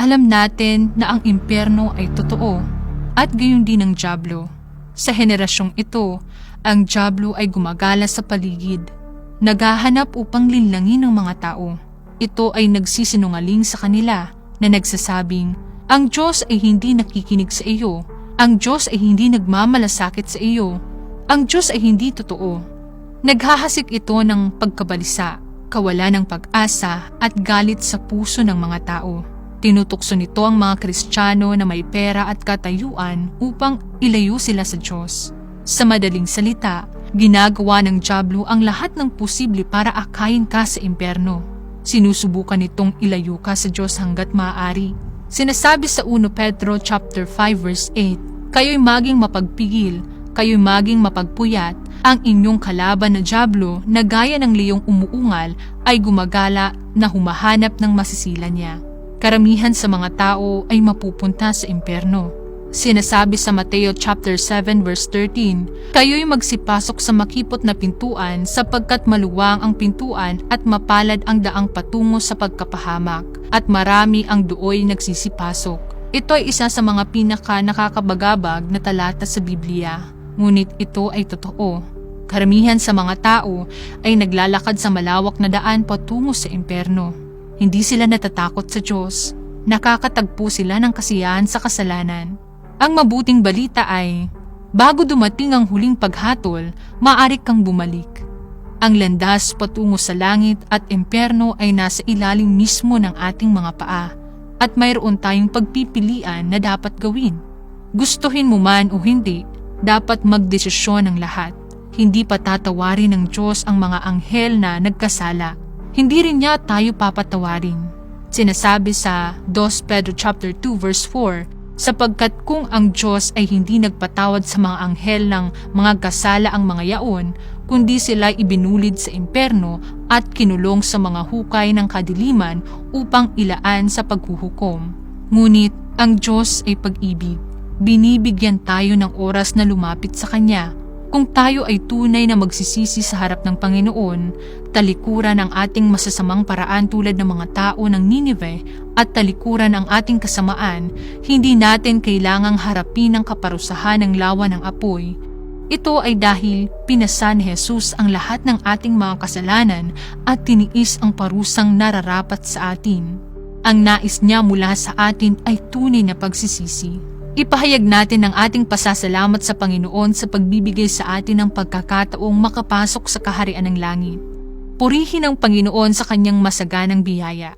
Alam natin na ang impyerno ay totoo at gayon din ang Diablo. Sa henerasyong ito, ang Diablo ay gumagala sa paligid. Naghahanap upang linlangin ng mga tao. Ito ay nagsisinungaling sa kanila na nagsasabing, ang Diyos ay hindi nakikinig sa iyo. Ang Diyos ay hindi nagmamalasakit sa iyo. Ang Diyos ay hindi totoo. Naghahasik ito ng pagkabalisa, kawalan ng pag-asa at galit sa puso ng mga tao. Tinutukso nito ang mga Kristiyano na may pera at katayuan upang ilayo sila sa Diyos. Sa madaling salita, ginagawa ng Diablo ang lahat ng posible para akayin ka sa impyerno. Sinusubukan nitong ilayo ka sa Diyos hanggat maaari. Sinasabi sa 1 Pedro chapter 5 verse 8, Kayo'y maging mapagpigil, kayo'y maging mapagpuyat, ang inyong kalaban na Diablo na gaya ng leyong umuungal ay gumagala na humahanap ng masisila niya. Karamihan sa mga tao ay mapupunta sa impyerno. Sinasabi sa Mateo chapter 7 verse 13, Kayo'y magsipasok sa makipot na pintuan sapagkat maluwang ang pintuan at mapalad ang daang patungo sa pagkapahamak at marami ang dooy nagsisipasok. Ito ay isa sa mga pinaka nakakabagabag na talata sa Biblia. Ngunit ito ay totoo. Karamihan sa mga tao ay naglalakad sa malawak na daan patungo sa impyerno. Hindi sila natatakot sa Diyos. Nakakatagpo sila ng kasiyahan sa kasalanan. Ang mabuting balita ay, bago dumating ang huling paghatol, maaari kang bumalik. Ang landas patungo sa langit at impyerno ay nasa ilalim mismo ng ating mga paa at mayroon tayong pagpipilian na dapat gawin. Gustuhin mo man o hindi, dapat magdesisyon ng lahat. Hindi patatawarin ng Diyos ang mga anghel na nagkasala. Hindi rin niya tayo papatawarin. Sinasabi sa 2 Pedro chapter 2 verse 4, sapagkat kung ang Diyos ay hindi nagpatawad sa mga anghel ng mga kasala ang mga yaon, kundi sila ibinulid sa imperno at kinulong sa mga hukay ng kadiliman upang ilaan sa paghuhukom. Ngunit ang Diyos ay pag-ibig. Binibigyan tayo ng oras na lumapit sa Kanya. Kung tayo ay tunay na magsisisi sa harap ng Panginoon, talikuran ang ating masasamang paraan tulad ng mga tao ng Ninive at talikuran ang ating kasamaan, hindi natin kailangang harapin ang kaparusahan ng lawa ng apoy. Ito ay dahil pinasa ni Jesus ang lahat ng ating mga kasalanan at tiniis ang parusang nararapat sa atin. Ang nais niya mula sa atin ay tunay na pagsisisi. Ipahayag natin ang ating pasasalamat sa Panginoon sa pagbibigay sa atin ng pagkakataong makapasok sa kaharian ng langit. Purihin ang Panginoon sa kanyang masaganang biyaya.